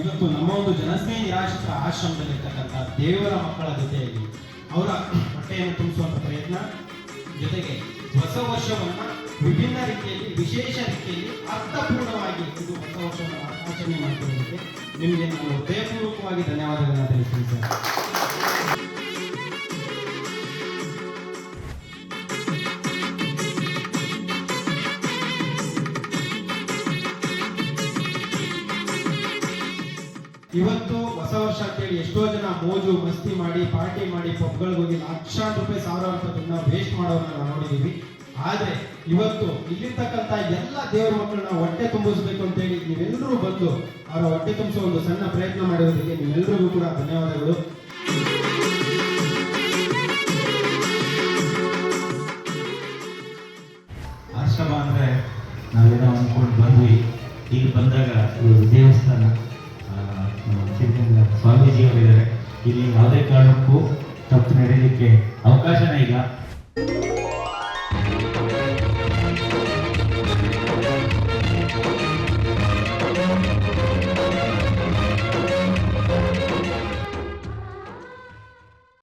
ಇವತ್ತು ನಮ್ಮ ಒಂದು ಜನಸ್ನೇಹಿ ಆಶ್ರಮದಲ್ಲಿರ್ತಕ್ಕಂಥ ದೇವರ ಮಕ್ಕಳ ಜೊತೆಯಲ್ಲಿ ಅವರ ಹೊಟ್ಟೆಯನ್ನು ತುಂಬಿಸುವಂಥ ಪ್ರಯತ್ನ. ಜೊತೆಗೆ ಹೊಸ ವರ್ಷವನ್ನು ವಿಭಿನ್ನ ರೀತಿಯಲ್ಲಿ, ವಿಶೇಷ ರೀತಿಯಲ್ಲಿ, ಅರ್ಥಪೂರ್ಣವಾಗಿ ಇದು ಹೊಸ ವರ್ಷವನ್ನು ಆಚರಣೆ ಮಾಡಿಕೊಳ್ಳೋದಕ್ಕೆ ನಿಮಗೆ ನಾನು ಹೃದಯಪೂರ್ವಕವಾಗಿ ಧನ್ಯವಾದಗಳನ್ನು ತಿಳಿಸ್ತೀನಿ ಸರ್. ಇವತ್ತು ಹೊಸ ವರ್ಷ ಕೇಳಿ ಎಷ್ಟೋ ಜನ ಮೋಜು, ಮಸ್ತಿ ಮಾಡಿ, ಪಾರ್ಟಿ ಮಾಡಿ, ಪಬ್ಗಳಿಗೆ ಹೋಗಿ ಲಕ್ಷಾಂತರ ರೂಪಾಯಿ ಸಾವಿರಾರು ನಾವು ವೇಸ್ಟ್ ಮಾಡೋದನ್ನ ನಾವು ನೋಡಿದೀವಿ. ಆದ್ರೆ ಇವತ್ತು ಇಲ್ಲಿರ್ತಕ್ಕಂಥ ಎಲ್ಲ ದೇವರ ಮಕ್ಕಳನ್ನ ಹೊಟ್ಟೆ ತುಂಬಿಸ್ಬೇಕು ಅಂತೇಳಿ ನೀವೆಲ್ಲರೂ ಬಂದು ಅವರ ಹೊಟ್ಟೆ ತುಂಬಿಸೋ ಒಂದು ಸಣ್ಣ ಪ್ರಯತ್ನ ಮಾಡಿರೋದಕ್ಕೆ ನೀವೆಲ್ಲರಿಗೂ ಕೂಡ ಧನ್ಯವಾದಗಳು. ಆಶ್ರಮ ಅಂದರೆ ನಾವೇನೋ ಅಂದ್ಕೊಂಡು ಬಂದ್ವಿ. ಈಗ ಬಂದಾಗ ದೇವಸ್ಥಾನ. ಸ್ವಾಮೀಜಿಯವರಿದ್ದಾರೆ. ಇಲ್ಲಿ ಯಾವುದೇ ಕಾರಣಕ್ಕೂ ತಪ್ಪು ನಡೆಯಲಿಕ್ಕೆ ಅವಕಾಶನೇ ಇಲ್ಲ.